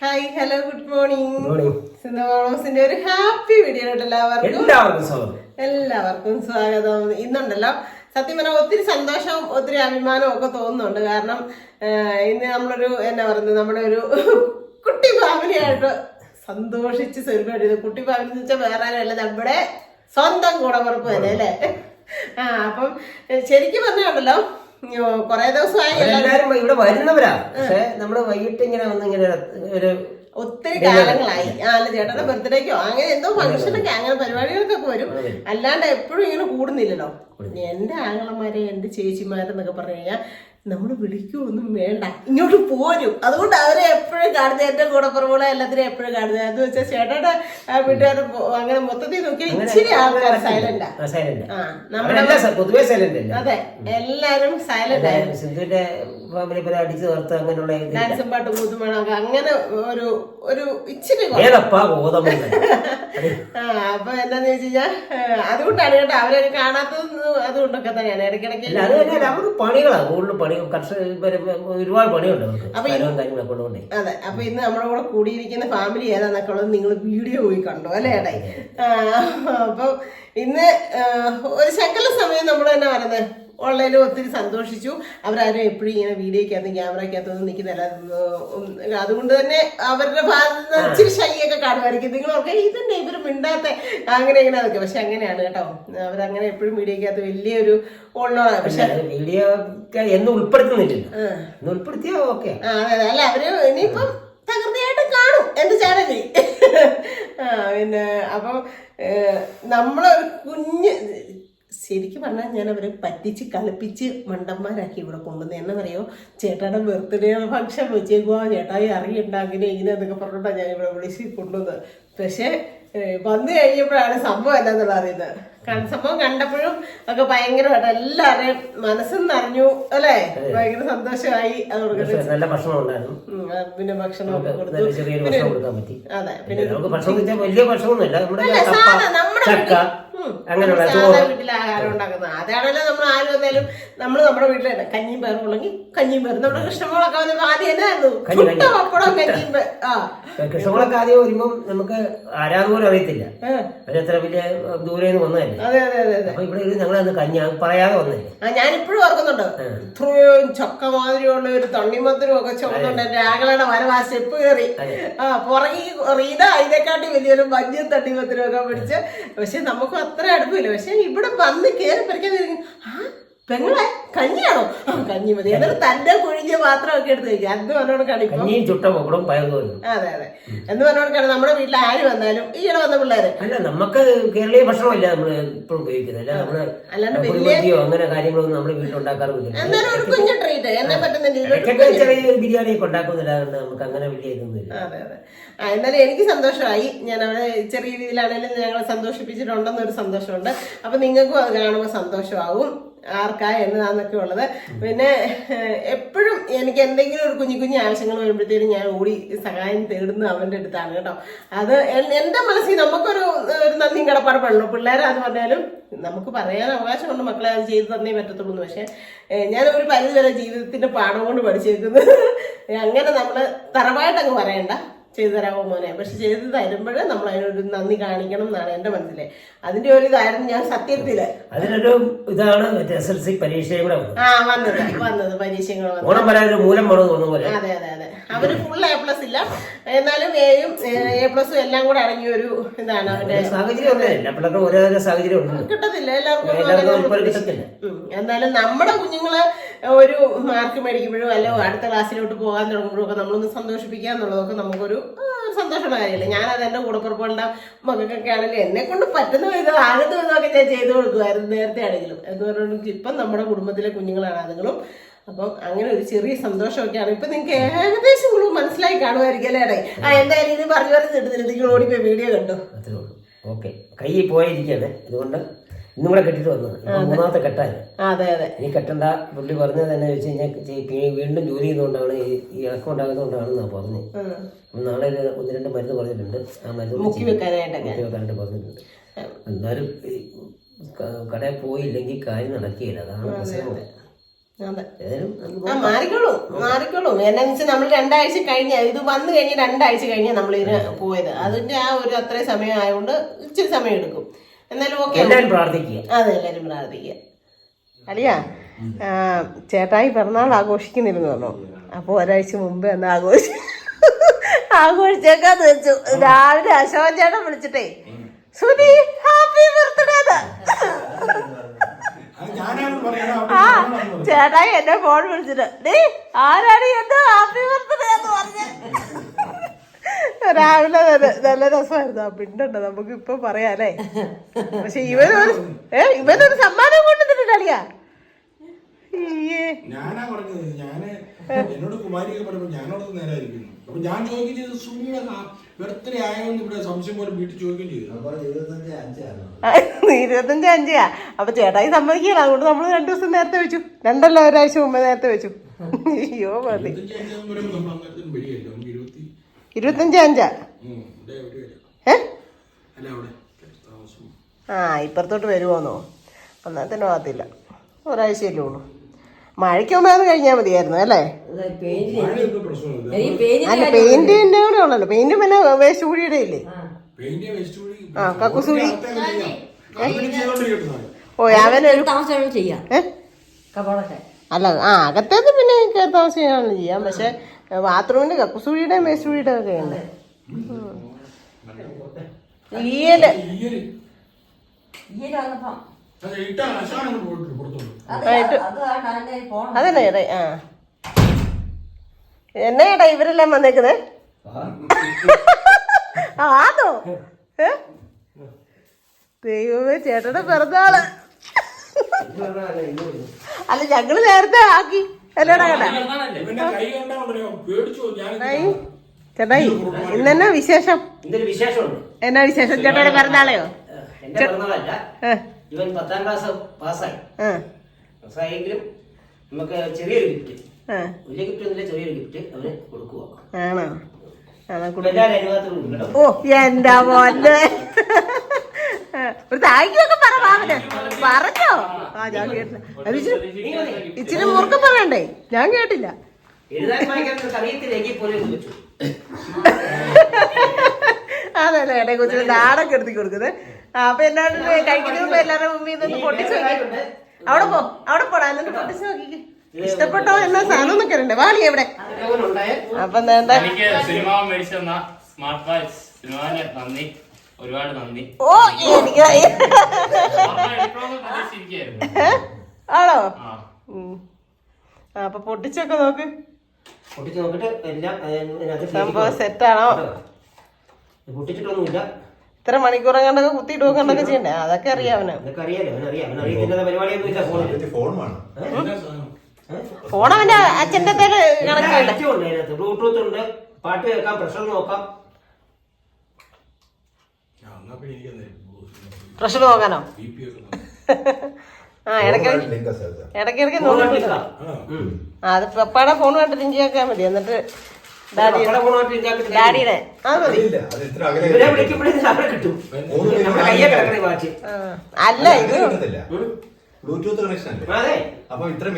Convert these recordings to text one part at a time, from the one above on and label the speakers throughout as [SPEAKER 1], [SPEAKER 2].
[SPEAKER 1] Hi hello good morning സിന്ധുമാണോസിന്റെ ഒരു happy video എല്ലാവർക്കും.
[SPEAKER 2] എല്ലാവർക്കും സ്വാഗതം.
[SPEAKER 1] ഇന്നുണ്ടല്ലോ സത്യം പറഞ്ഞാൽ ഒത്തിരി സന്തോഷവും ഒത്തിരി അഭിമാനവും ഒക്കെ തോന്നുന്നുണ്ട്. കാരണം ഇന്ന് നമ്മളൊരു എന്നാ പറയുന്നത് നമ്മുടെ ഒരു കുട്ടി ഫാമിലിയായിട്ട് സന്തോഷിച്ച് സ്വരൂപമായിട്ട് കുട്ടി ഫാമിലി എന്ന് വെച്ചാൽ വേറെ ആരുമല്ല നമ്മുടെ സ്വന്തം കൂടപ്പുറപ്പ് തന്നെ അല്ലേ? ആ അപ്പം ശരിക്കും പറഞ്ഞുണ്ടല്ലോ കുറെ ദിവസമായി എല്ലാവരും
[SPEAKER 2] എല്ലാരും ഇവിടെ വരുന്നവരാ. പക്ഷെ നമ്മൾ വൈകിട്ട് ഇങ്ങനെ വന്ന് ഇങ്ങനെ ഒരു
[SPEAKER 1] ഒത്തിരി കാലങ്ങളായി. ആ അല്ല ചേട്ടന്റെ ബർത്ത്ഡേക്കോ അങ്ങനെ എന്തോ ഫംഗ്ഷനൊക്കെ അങ്ങനെ പരിപാടികൾക്കൊക്കെ വരും. അല്ലാണ്ട് എപ്പോഴും ഇങ്ങനെ കൂടുന്നില്ലല്ലോ. എന്റെ ആങ്ങളമാരെ എന്റെ ചേച്ചിമാരെന്നൊക്കെ പറഞ്ഞു കഴിഞ്ഞാൽ നമ്മൾ വിളിക്കുകയൊന്നും വേണ്ട. ഇങ്ങോട്ട് പോരും. അതുകൊണ്ട് അവരെ എപ്പോഴും കാണുന്നത് എന്റെ കൂടെ പുറമുള്ള എല്ലാത്തിനും എപ്പോഴും കാണുന്നത്. എന്ന് വെച്ചാൽ ചേട്ടയുടെ വീട്ടുകാർ അങ്ങനെ മൊത്തത്തിൽ നോക്കിയാൽ ഇച്ചിരി ആൾക്കാർ സൈലന്റാ
[SPEAKER 2] പൊതുവേ സൈലന്റ്
[SPEAKER 1] അതെ എല്ലാരും സൈലന്റ് ആയിരുന്നു.
[SPEAKER 2] സിന്ധുവിന്റെ ഫാമിലി പോലെ അടിച്ചു നിർത്ത് അങ്ങനെയുള്ള ഇതില്ല
[SPEAKER 1] ഡാൻസും പാട്ടും കൂത്തും വേണം അങ്ങനെ ഒരു ഒരു ഇച്ചിരി അപ്പൊ എന്താന്ന് വെച്ച് കഴിഞ്ഞാൽ അതുകൊണ്ടാണ് കേട്ടോ അവരെ കാണാത്തത് അതുകൊണ്ടൊക്കെ തന്നെയാണ്. ഇടയ്ക്കിടയ്ക്ക്
[SPEAKER 2] പണികളാണ് അത് പണി കർഷക ഒരുപാട് പണിയുണ്ട് അവർക്ക് കാര്യങ്ങളൊക്കെ
[SPEAKER 1] അതെ അപ്പൊ ഇന്ന് നമ്മുടെ കൂടെ കൂടിയിരിക്കുന്ന ഫാമിലി ഏതാന്നൊക്കെ ഉള്ളത് നിങ്ങൾ വീഡിയോ പോയി കണ്ടു അല്ലേ ഏടേ അപ്പം ഇന്ന് ഒരു ശകല സമയം നമ്മൾ തന്നെ പറയുന്നത് ഓൺലൈനിൽ ഒത്തിരി സന്തോഷിച്ചു. അവരാരും എപ്പോഴും ഇങ്ങനെ വീഡിയോക്കകത്ത് ക്യാമറയ്ക്കകത്തൊന്നും നിൽക്കുന്നില്ല അതുകൊണ്ട് തന്നെ അവരുടെ ഭാഗത്ത് ഇച്ചിരി ശൈയൊക്കെ കാണുമായിരിക്കും. നിങ്ങളൊക്കെ ഇതന്നെ ഇവർ മിണ്ടാത്ത അങ്ങനെ ഇങ്ങനെ അതൊക്കെ പക്ഷെ അങ്ങനെയാണ് കേട്ടോ. അവരങ്ങനെ എപ്പോഴും വീഡിയോക്കകത്ത് വലിയൊരു ഓൺലൈൻ പക്ഷെ
[SPEAKER 2] വീഡിയോ എന്നും ഉൾപ്പെടുത്തുന്നില്ലല്ലോ. എന്ന് ഉൾപ്പെടുത്തിയാ ഓക്കെ.
[SPEAKER 1] അല്ല അവർ ഇനിയിപ്പം തകൃതിയായിട്ട് കാണും എന്ത് ചാനലി ആ പിന്നെ അപ്പം നമ്മൾ നമ്മളൊരു കുഞ്ഞ് ശരിക്കും പറഞ്ഞാൽ ഞാൻ അവരെ പറ്റിച്ച് കളിപ്പിച്ച് മണ്ടന്മാരാക്കി ഇവിടെ കൊണ്ടുവന്നത് എന്നാ പറയുമോ ചേട്ടായുടെ ബർത്ത്ഡേ ഫംഗ്ഷൻ വെച്ചേക്കുവാ. ചേട്ടായി അറിയണ്ട അങ്ങനെ ഇങ്ങനെ എന്നൊക്കെ പറഞ്ഞിട്ടാണ് ഞാൻ ഇവിടെ വിളിച്ച് കൊണ്ടുവന്നത്. പക്ഷേ വന്നു കഴിഞ്ഞപ്പോഴാണ് സംഭവം എന്താന്നുള്ളത് അറിയുന്നത് കാരണം സംഭവം കണ്ടപ്പോഴും ഒക്കെ ഭയങ്കരമായിട്ട് എല്ലാവരെയും മനസ്സും അറിഞ്ഞു അല്ലേ? ഭയങ്കര സന്തോഷമായി
[SPEAKER 2] നല്ല ഭക്ഷണം ഉണ്ടായിരുന്നു.
[SPEAKER 1] പിന്നെ
[SPEAKER 2] ഭക്ഷണം
[SPEAKER 1] അതെ
[SPEAKER 2] പിന്നെ വലിയ ഭക്ഷണമൊന്നുമില്ല. നമ്മുടെ അങ്ങനെയുള്ള ചോറ്
[SPEAKER 1] ആഹാരം ഉണ്ടാക്കുന്നത്. അതാണല്ലോ നമ്മൾ ആരും വന്നാലും നമ്മൾ നമ്മുടെ വീട്ടിൽ തന്നെ കഞ്ഞിയും പേറും ഉള്ളെങ്കിൽ കഞ്ഞിയും പേറും നമ്മുടെ കൃഷ്ണമോളൊക്കെ വന്നപ്പോ ആദ്യം എന്നായിരുന്നു? പപ്പടം കഞ്ഞിയും. ആ.
[SPEAKER 2] കൃഷ്ണങ്ങളൊക്കെ ആദ്യം വരുമ്പോൾ നമുക്ക് ആരാധന പോലും അറിയത്തില്ല.
[SPEAKER 1] ഏ,
[SPEAKER 2] വലിയ ദൂരെ നിന്ന് വന്നതല്ലേ?
[SPEAKER 1] അതെ അതെ അതെ അതെ.
[SPEAKER 2] അപ്പൊ ഇവിടെ ഇരുന്ന് ഞങ്ങൾ അന്ന് കഞ്ഞി പറയാതെ വന്നേ
[SPEAKER 1] ആ ഞാനിപ്പോഴും ഓർക്കുന്നുണ്ട്. ഇത്രയും ചക്ക മാതിരിയുള്ള ഒരു തണ്ണിമത്തരും ഒക്കെ ചുമന്നുണ്ട് എന്റെ ആകളയുടെ വരവ് ആ സ്റ്റെപ്പ് കയറി. ആ പുറകെ റീത ഇതേക്കാട്ടി വലിയൊരു മഞ്ഞ തണ്ണിമത്തരും ഒക്കെ പിടിച്ച് പക്ഷെ നമുക്ക് അത്ര അടുപ്പില്ല. പക്ഷെ ഇവിടെ വന്ന് കയറി പറിക്കാൻ ആ പെങ്ങളെ കഞ്ഞിയാണോ? ആ കഞ്ഞി മതി. എന്നിട്ട് തന്റെ കുഴിഞ്ഞ പാത്രമൊക്കെ എടുത്ത് വെക്കുക എന്ത് പറഞ്ഞോട് കളിപ്പം
[SPEAKER 2] കഞ്ഞിയും ചുട്ട പപ്പടവും പയറും
[SPEAKER 1] അതെ അതെ. എന്ന് പറഞ്ഞോട് നമ്മുടെ വീട്ടിൽ ആര് വന്നാലും ഈയിടെ വന്ന പിള്ളേരെ.
[SPEAKER 2] അല്ല നമുക്ക് കേരളീയ ഭക്ഷണമല്ല നമ്മൾ ഇപ്പോഴും ഉപയോഗിക്കുന്നത്. അല്ല നമ്മൾ
[SPEAKER 1] അല്ലാണ്ട്
[SPEAKER 2] കുഴിമന്തിയോ അങ്ങനെ കാര്യങ്ങളൊന്നും നമ്മുടെ വീട്ടിൽ ഉണ്ടാക്കാറില്ല
[SPEAKER 1] എന്നാലും ഒരു കുഞ്ഞു ട്രീറ്റ് എന്നെ പറ്റുന്ന രീതിയിൽ ഒരു
[SPEAKER 2] ഇടയ്ക്കൊക്കെ ചെറിയ ബിരിയാണി ഒക്കെ ഉണ്ടാക്കുന്നില്ല. നമുക്ക് അങ്ങനെ വലിയ
[SPEAKER 1] അതെ അതെ. ആ എന്നാലും എനിക്ക് സന്തോഷമായി. ഞാൻ അവിടെ ചെറിയ രീതിയിലാണെങ്കിലും ഞങ്ങളെ സന്തോഷിപ്പിച്ചിട്ടുണ്ടെന്നൊരു സന്തോഷമുണ്ട്. അപ്പൊ നിങ്ങൾക്കും അത് കാണുമ്പോൾ സന്തോഷമാവും. ആർക്കാ എന്നതാന്നൊക്കെ ഉള്ളത്. പിന്നെ എപ്പോഴും എനിക്ക് എന്തെങ്കിലും ഒരു കുഞ്ഞു കുഞ്ഞു ആവശ്യങ്ങൾ വരുമ്പോഴത്തേക്കും ഞാൻ ഓടി സഹായം തേടുന്നത് അവന്റെ അടുത്താണ് കേട്ടോ. അത് എൻ- എന്റെ മനസ്സിൽ നമുക്കൊരു ഒരു നന്ദിയും കടപ്പാടുള്ളൂ പിള്ളേരെ അത് പറഞ്ഞാലും നമുക്ക് പറയാൻ അവകാശമുണ്ട് മക്കളെ അത് ചെയ്തു തന്നേ പറ്റത്തുള്ളൂ പക്ഷേ ഞാൻ ഒരു പരിധി വരെ ജീവിതത്തിന്റെ പാഠം കൊണ്ട് പഠിച്ചേക്കുന്നത്. അങ്ങനെ നമ്മൾ തറവായിട്ടങ്ങ് പറയണ്ട. ചെയ്തു തരാമോ മോനെ? പക്ഷെ ചെയ്ത് തരുമ്പോൾ നമ്മൾ അതിനൊരു നന്ദി കാണിക്കണം എന്നാണ് എന്റെ മനസ്സിലെ. അതിന്റെ ഒരു ഇതായിരുന്നു ഞാൻ സത്യത്തിൽ.
[SPEAKER 2] അതിനൊരു ഇതാണ് എസ് എൽ സി പരീക്ഷയും കൂടെ വന്നത്.
[SPEAKER 1] ആ വന്നത് വന്നത് പരീക്ഷ വന്നത്.
[SPEAKER 2] ഓണം വരാൻ ഒരു മൂലം വേണമെന്ന് പറഞ്ഞ പോലെ.
[SPEAKER 1] അതെ അതെ അതെ. അവർ ഫുൾ എ പ്ലസ് ഇല്ല. എന്നാലും എയും എ പ്ലസും എല്ലാം കൂടെ അടങ്ങിയ ഒരു ഇതാണ്
[SPEAKER 2] അവരുടെ
[SPEAKER 1] കിട്ടത്തില്ല. എല്ലാവർക്കും. എന്നാലും നമ്മുടെ കുഞ്ഞുങ്ങൾ ഒരു മാർക്ക് മേടിക്കുമ്പോഴും അല്ലെ അടുത്ത ക്ലാസ്സിലോട്ട് പോകാൻ തുടങ്ങുമ്പോഴും ഒക്കെ നമ്മളൊന്ന് സന്തോഷിപ്പിക്കുക എന്നുള്ളതൊക്കെ നമുക്കൊരു സന്തോഷമുള്ള കാര്യമില്ല? ഞാനത് എന്റെ കൂടപ്പുറപ്പുകളുടെ മകൾക്കൊക്കെ ആണെങ്കിലും എന്നെ കൊണ്ട് പറ്റുന്ന വിധം ആകുന്ന വിധമൊക്കെ ഞാൻ ചെയ്തു കൊടുക്കുമായിരുന്നു നേരത്തെ ആണെങ്കിലും. എന്ന് പറഞ്ഞിട്ടുണ്ടെങ്കിൽ ഇപ്പം നമ്മുടെ കുടുംബത്തിലെ കുഞ്ഞുങ്ങളാണ് അതുങ്ങളും അപ്പം അങ്ങനെ ഒരു ചെറിയ സന്തോഷമൊക്കെയാണ്. ഇപ്പം നിങ്ങൾക്ക് ഏകദേശം നിങ്ങൾ മനസ്സിലായി കാണുമായിരിക്കും അല്ലേ? ആ എന്തായാലും ഇത് പറഞ്ഞു പറഞ്ഞു കിട്ടുന്നില്ല നിങ്ങൾ ഓടിപ്പോയി വീഡിയോ കണ്ടു?
[SPEAKER 2] അത്രേ ഉള്ളൂ. ഓക്കെ. കൈ പോയിരിക്കുകയാണ്. അതുകൊണ്ട് ഇന്നും കൂടെ കെട്ടിട്ട് വന്നത്. മൂന്നാമത്തെ കെട്ടാൻ
[SPEAKER 1] അതെ അതെ.
[SPEAKER 2] ഈ കെട്ടണ്ട പുള്ളി പറഞ്ഞത് തന്നെ വെച്ച് കഴിഞ്ഞാൽ വീണ്ടും ജോലി ചെയ്തുകൊണ്ടാണ് ഈ ഇളക്കം ഉണ്ടാകുന്നതുകൊണ്ടാണെന്നാണ് പറഞ്ഞത്. അപ്പം നാളെ ഒന്ന് രണ്ട് മരുന്ന് പറഞ്ഞിട്ടുണ്ട്. ആ മരുന്ന്
[SPEAKER 1] മുക്കി
[SPEAKER 2] വെക്കാനായിട്ട് പറഞ്ഞിട്ടുണ്ട്. എന്നാലും കടയിൽ പോയില്ലെങ്കിൽ കാര്യം നടക്കുകയില്ല. അതാണ് പ്രശ്നം.
[SPEAKER 1] മാറിക്കോളൂ മാറിക്കോളൂ. എന്നെ വെച്ചാൽ നമ്മൾ രണ്ടാഴ്ച കഴിഞ്ഞ ഇത് വന്നു കഴിഞ്ഞ് രണ്ടാഴ്ച കഴിഞ്ഞ നമ്മൾ ഇതിന് പോയത്. അതിന്റെ ആ ഒരു അത്രയും സമയം ആയതുകൊണ്ട് ഇച്ചിരി സമയം എടുക്കും. എന്നാലും ഓക്കെ.
[SPEAKER 2] എല്ലാവരും പ്രാർത്ഥിക്കുക.
[SPEAKER 1] അതെ എല്ലാവരും പ്രാർത്ഥിക്കുക. അലിയ ചേട്ടായി പിറന്നാൾ ആഘോഷിക്കുന്നില്ലെന്ന് പറഞ്ഞു. അപ്പോൾ ഒരാഴ്ച മുമ്പ് എന്ന് ആഘോഷി ആഘോഷിച്ചേക്കാന്ന് വെച്ചു. രാവിലെ അശോകൻ ചേട്ടൻ വിളിച്ചിട്ടേ സുനി ഹാപ്പി ബർത്ത്ഡേ ആ ചേട്ടായി എന്നെ ഫോൺ വിളിച്ചിട്ട് നീ ആരാണ് എന്റെ ഹാപ്പി ബർത്ത്ഡേ എന്ന് പറഞ്ഞ. രാവിലെ നല്ല രസമായിരുന്നു. ആ പിണ്ടുണ്ട് നമുക്ക് ഇപ്പൊ പറയാല്ലേ പക്ഷെ ഇവനൊരു ഏ ഇവനൊരു സമ്മാനം കൊണ്ടുവന്നിട്ടുണ്ട് അളിയാ.
[SPEAKER 3] ഞാനാ പറഞ്ഞത് ഞാൻ എന്നോട് കുമാരിയൊക്കെ പറഞ്ഞപ്പോ ഞാനോട് നേരായിരിക്കുന്നു അപ്പൊ ഞാൻ ചോദിക്കുന്നത് ബർത്ത്ഡേ ആയോന്ന് ഇവിടെ സംശയം പോലെ വീട്ടിൽ ചോദിക്കുകയും ചെയ്തു.
[SPEAKER 1] ആ, ഇരുപത്തഞ്ച് അഞ്ചാ അപ്പൊ ചേട്ടായി സമ്മതിക്കില്ല അതുകൊണ്ട് നമ്മൾ രണ്ടു ദിവസം നേരത്തെ വെച്ചു. രണ്ടല്ല ഒരാഴ്ച മുമ്പ് നേരത്തെ വെച്ചു. അയ്യോ മതി.
[SPEAKER 3] ഇരുപത്തഞ്ച്
[SPEAKER 1] അഞ്ചാ ഏ? ആ ഇപ്പുറത്തോട്ട് വരുമോന്നോ അന്നേരത്തിന് ആകത്തില്ല ഒരാഴ്ചയല്ലേ ഉള്ളൂ. മഴയ്ക്ക് മുമ്പേ അത് കഴിഞ്ഞാൽ മതിയായിരുന്നു അല്ലേ? അല്ല പെയിന്റിന്റെ കൂടെ ഉള്ളല്ലോ. പെയിന്റ് പിന്നെ വേസ്റ്റ് കൂടിയുടെ ഇല്ലേ? ആ, കക്കുസൂരി. ഓ അവനൊരു
[SPEAKER 2] ചെയ്യാം.
[SPEAKER 1] അല്ല ആ അകത്തേത് പിന്നെ താമസിക്കാണ് ചെയ്യാം. പക്ഷെ ബാത്റൂമിന്റെ കക്കുസൂരിയുടെയും വേസ്റ്റ് കൂടിയുടെ ഒക്കെ ഉണ്ട്. ഈയൽ
[SPEAKER 3] ഈയൽ.
[SPEAKER 2] ഈ വന്നപ്പം
[SPEAKER 1] അതല്ലേ ആ. എന്നാ ഇവരെല്ലാം വന്നേക്കുന്നത് ആണോ ദൈവമേ ചേട്ടന്റെ പിറന്നാൾ. അല്ല ഞങ്ങൾ നേരത്തെ ആക്കി. അല്ലേടാ ചേട്ടായി ഇന്നെന്നാ വിശേഷം? എന്നാ വിശേഷം? ചേട്ടയുടെ പിറന്നാളെയോ?
[SPEAKER 2] ഇവൻ പത്താം ക്ലാസ് പാസ്സായി. പാസ്സായെങ്കിലും നമുക്ക് ചെറിയൊരു ഗിഫ്റ്റ്. വലിയ ഗിഫ്റ്റ് ഒന്നുമില്ല ചെറിയൊരു ഗിഫ്റ്റ് അവന് കൊടുക്കുക
[SPEAKER 1] ആണോ? ഓ എന്റെ മോന്റെ ഒരു താങ്ക്യൊക്കെ പറ മാമന് പറഞ്ഞോ? ആ ഞാൻ കേട്ടില്ല. അത് ഇച്ചിരി ഇച്ചിരി മുറുക്കം പറയണ്ടേ? ഞാൻ കേട്ടില്ല.
[SPEAKER 2] എഴുതാൻ അറിയത്തില്ലെങ്കിൽ പോലും
[SPEAKER 1] അതല്ലേ എടേ കൊച്ചിന് നാടൊക്കെ എടുത്തി കൊടുക്കുന്നത്. അപ്പൊ എന്നാണ് കഴിക്കുന്ന മുമ്പ് എല്ലാവരുടെ മുമ്പിൽ നിന്ന് പൊട്ടിച്ചു നോക്കി. അവിടെ പോ അവിടെ പോടാ എന്നിട്ട് പൊട്ടിച്ചു നോക്കിക്ക്. ഇഷ്ടപ്പെട്ടോ എന്നാ സാധനം എന്നൊക്കെ ഉണ്ട് വാളി എവിടെ?
[SPEAKER 2] ഉണ്ടായ
[SPEAKER 1] അപ്പൊ എന്താ
[SPEAKER 4] എനിക്ക് സിനിമ മേടിച്ചു തന്ന സ്മാർട്ട് വാച്ച്. സിനിമാന് നന്ദി. ഒരുപാട് നന്ദി.
[SPEAKER 1] ഓ എനിക്ക്
[SPEAKER 4] ഒരെണ്ണം എടുക്കണമെന്ന് പ്രതീക്ഷിച്ചിരിക്കുകയായിരുന്നു
[SPEAKER 1] ഏ? ആണോ അപ്പൊ പൊട്ടിച്ചൊക്കെ നോക്ക്. സംഭവം സെറ്റാണോ
[SPEAKER 2] പൊട്ടിച്ചിട്ടൊന്നുമില്ല
[SPEAKER 1] ഇത്ര മണിക്കൂർ കണ്ടൊക്കെ കുത്തിയിട്ട് നോക്കണ്ടൊക്കെ ചെയ്യണ്ടേ? അതൊക്കെ അറിയാവന്
[SPEAKER 2] അതൊക്കെ അറിയാലോ അവനറിയാം അവൻ അറിയത്തില്ലാത്ത പരിപാടിയൊന്നും ഇല്ല ഫോണിൽ
[SPEAKER 5] ഫോൺ
[SPEAKER 1] അവന്റെ അച്ഛന്റെ
[SPEAKER 2] ബ്ലൂടൂത്ത് ഉണ്ട്. പാട്ട് കേൾക്കാം പ്രഷർ നോക്കാം.
[SPEAKER 1] പ്രഷർ നോക്കാനോ
[SPEAKER 3] നോക്കാം.
[SPEAKER 1] ആ ഇടയ്ക്കിടയ്ക്ക് ഇടയ്ക്കിടയ്ക്ക്.
[SPEAKER 3] ആ.
[SPEAKER 1] അത് പപ്പാടെ ഫോൺ കണ്ടിട്ട് ഇഞ്ചിയാക്കാൻ മതി. എന്നിട്ട് ഡാഡിയുടെ. അല്ല ഇത്
[SPEAKER 5] ബ്ലൂടൂത്ത് കണക്ഷൻ അല്ലേ? അപ്പൊ ഇത്ര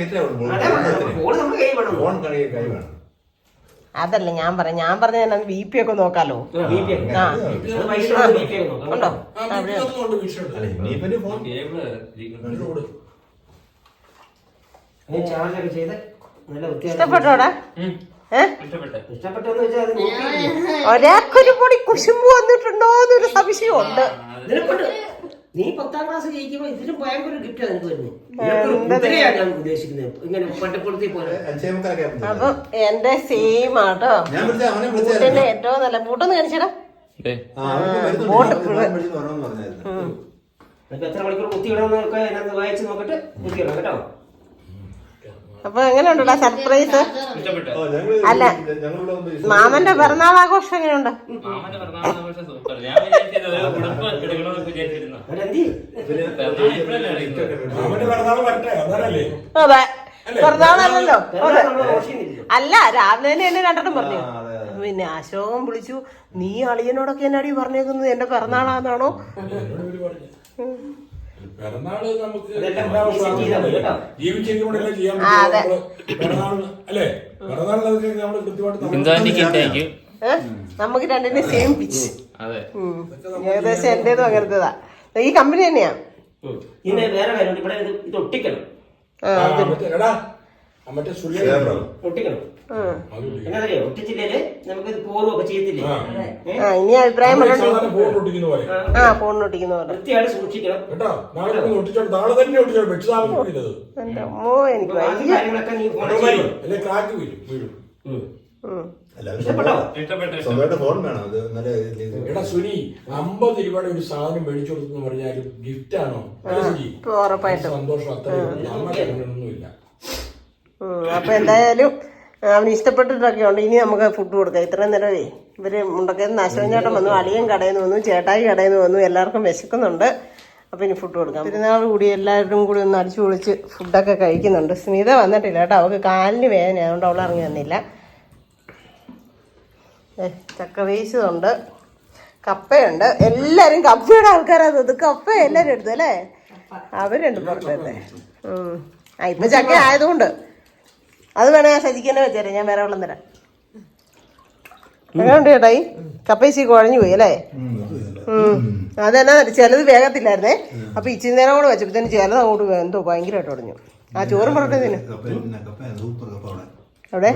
[SPEAKER 1] അതല്ല ഞാൻ പറയാം. ഞാൻ പറഞ്ഞ ബി പി ഒക്കെ നോക്കാലോ.
[SPEAKER 2] ബി പി ഒക്കെ.
[SPEAKER 1] ഉണ്ടോ?
[SPEAKER 2] വൃത്തിയായിട്ട്
[SPEAKER 1] ഇഷ്ടപ്പെട്ടോടാ ഒരാൾക്കൊരു പൊടി കുശുമ്പ് വന്നിട്ടുണ്ടോ എന്നൊരു സംശയമുണ്ട്.
[SPEAKER 2] ഉണ്ട് നീ പത്താം ക്ലാസ് ജയിക്കുമ്പോ ഇതിലും ഭയങ്കര ഗിഫ്റ്റ് നിനക്ക് വരുന്നത് ഉദ്ദേശിക്കുന്നത് ഇങ്ങനെ പട്ടപ്പുറത്തി പോലെ.
[SPEAKER 1] അപ്പൊ എന്റെ സെയിം ആട്ടോ.
[SPEAKER 5] ഞാൻ വിളിച്ച അവനെ
[SPEAKER 1] ബൂട്ടിന്റെ ഏറ്റവും നല്ല ബൂട്ടൊന്ന് കാണിച്ചടാ.
[SPEAKER 2] എത്ര മണിക്കൂർ കുത്തി അതിനകത്ത് വായിച്ച് നോക്കിട്ട് കുത്തിയിടാം കേട്ടോ.
[SPEAKER 1] അപ്പൊ എങ്ങനെയുണ്ടടാ സർപ്രൈസ്? അല്ല. മാമന്റെ പിറന്നാൾ ആഘോഷം എങ്ങനെയുണ്ട് അതെ പിറന്നാളല്ലോ അല്ല? രാവിലെ തന്നെ എന്നെ രണ്ടെണ്ണം പറഞ്ഞു. പിന്നെ അശോകം വിളിച്ചു നീ അളിയനോടൊക്കെ എന്നാടി പറഞ്ഞേക്കുന്നത്? എന്റെ പിറന്നാളാന്നാണോ?
[SPEAKER 3] പിറന്നാൾ നമുക്ക് ചെയ്യാൻ അല്ലേ? നമ്മൾ കൃത്യമായിട്ട്
[SPEAKER 1] രണ്ടിനും സെയിം പിച്ച് ഏകദേശം എന്റേതും അങ്ങനത്തേതാ. ഈ കമ്പനി തന്നെയാ?
[SPEAKER 2] വേറെ ഇവിടെ ഇത് ഒട്ടിക്കണം.
[SPEAKER 3] മറ്റേ
[SPEAKER 2] ഒട്ടിക്കണം. എന്നറിയോ ഒട്ടിച്ചില്ലേൽ നമുക്ക് പോറുമൊക്കെ ചെയ്യത്തില്ലേ.
[SPEAKER 1] ഇനി അഭിപ്രായം
[SPEAKER 3] നമ്മൾ
[SPEAKER 1] ആ പോലെ.
[SPEAKER 2] വൃത്തിയായിട്ട് സൂക്ഷിക്കണം.
[SPEAKER 1] എനിക്ക്?
[SPEAKER 5] സ്വന്തമായിട്ട് ഫോൺ വേണം. അത് നല്ല
[SPEAKER 3] എടാ സുനി അമ്പത് രൂപയുടെ ഒരു സാധനം മേടിച്ചു കൊടുത്തെന്ന് പറഞ്ഞാലും ഗിഫ്റ്റ് ആണോ? സന്തോഷം അത്ര നമുക്ക് അങ്ങനെയൊന്നുമില്ല
[SPEAKER 1] ഉം. അപ്പൊ എന്തായാലും അവന് ഇഷ്ടപ്പെട്ടിട്ടൊക്കെ ഉണ്ട്. ഇനി നമുക്ക് ഫുഡ് കൊടുക്കാം. ഇത്രയും നേരമേ ഇവർ മുണ്ടക്കയിൽ നിന്ന് വന്നു അളിയൻ കടയിൽ നിന്ന് വന്നു ചേട്ടായി കടയിൽ നിന്ന് വന്നു എല്ലാവർക്കും വിശക്കുന്നുണ്ട്. അപ്പൊ ഇനി ഫുഡ് കൊടുക്കാം. പെരുന്നാൾ കൂടി എല്ലാവരും കൂടി ഒന്ന് അടിച്ചു പൊളിച്ച് ഫുഡൊക്കെ കഴിക്കുന്നുണ്ട്. സ്മിത വന്നിട്ടില്ല കേട്ടോ. അവൾക്ക് കാലിന് വേദന അതുകൊണ്ട് അവൾ ഇറങ്ങി വന്നില്ല. ചക്ക വേവിച്ചതുണ്ട്. കപ്പയുണ്ട്. എല്ലാരും കപ്പയുടെ ആൾക്കാരാണ് ഇത് കപ്പ എല്ലാരും എടുത്തു അല്ലേ? അവരുണ്ട് പുറത്തല്ലേ ആ ഇപ്പൊ ചക്ക ആയതുകൊണ്ട് അത് വേണേ ഞാൻ സജിക്കന്നെ വെച്ചേരാം ഞാൻ വേറെ വെള്ളം തരാം. അങ്ങനെയുണ്ട് ചേട്ടായി. കപ്പേശി കുഴഞ്ഞു പോയി അല്ലേ? ഉം അതെന്നാ ചിലത് വേഗത്തില്ലായിരുന്നേ. അപ്പൊ ഇച്ചിരി നേരം കൂടെ വെച്ചപ്പോഴത്തേന് ചിലത് അങ്ങോട്ട് എന്തോ ഭയങ്കരമായിട്ട് ഉടഞ്ഞു. ആ ചോറും പറഞ്ഞു
[SPEAKER 5] കപ്പ പിന്നെ കപ്പ സൂപ്പർ കപ്പ അവിടെ.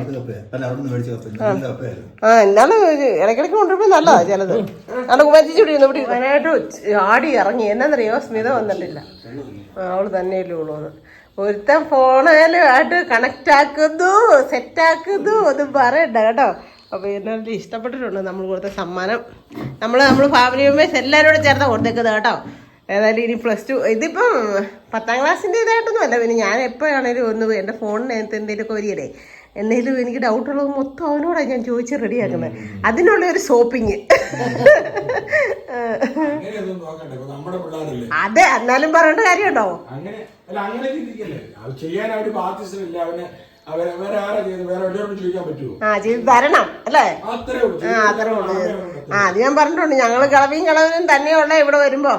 [SPEAKER 1] ആ എന്നാലും ഇടയ്ക്കിടയ്ക്ക് കൊണ്ടുപോയി നല്ലതാ ചിലത്. നല്ല കുമാരിച്ചുടി ഇവിടെ അതിനായിട്ട് ആടി ഇറങ്ങി. എന്നാന്നറിയോ? സ്മിത വന്നിട്ടില്ല. അവൾ തന്നെയല്ലേ ഉള്ളൂ ഒരുത്തൻ ഫോണേലുമായിട്ട് കണക്റ്റ് ആക്കുന്നു സെറ്റ് ആക്കുന്നു ഒന്നും പറയണ്ട കേട്ടോ. അപ്പൊ എന്നാലും ഇഷ്ടപ്പെട്ടിട്ടുണ്ട് നമ്മൾ കൊടുത്ത സമ്മാനം. നമ്മൾ നമ്മൾ ഫാമിലി മെമ്പേഴ്സ് എല്ലാവരും കൂടെ ചേർത്താ കൊടുത്തേക്കുന്നത് കേട്ടോ. ഏതായാലും ഇനി പ്ലസ് ടു ഇതിപ്പം പത്താം ക്ലാസ്സിന്റെ ഇതായിട്ടൊന്നും അല്ല പിന്നെ ഞാൻ എപ്പോഴാണേലും ഒന്ന് എന്റെ ഫോണിനകത്ത് എന്തെങ്കിലുമൊക്കെ വരികയല്ലേ. എന്തെങ്കിലും എനിക്ക് ഡൗട്ട് ഉള്ളത് മൊത്തം അവനോടാണ് ഞാൻ ചോദിച്ച് റെഡിയാക്കുന്നത് അതിനുള്ള ഒരു
[SPEAKER 3] പിള്ളേരല്ലേ?
[SPEAKER 1] അതെ എന്നാലും പറയേണ്ട കാര്യമുണ്ടോ? ആ ചെയ്ത് തരണം അല്ലേ? ആ അത്രേ ഉള്ളൂ. ആ അത് ഞാൻ പറഞ്ഞിട്ടുണ്ട്. ഞങ്ങൾ കളവിയും കളവിനും തന്നെയുള്ള ഇവിടെ വരുമ്പോ.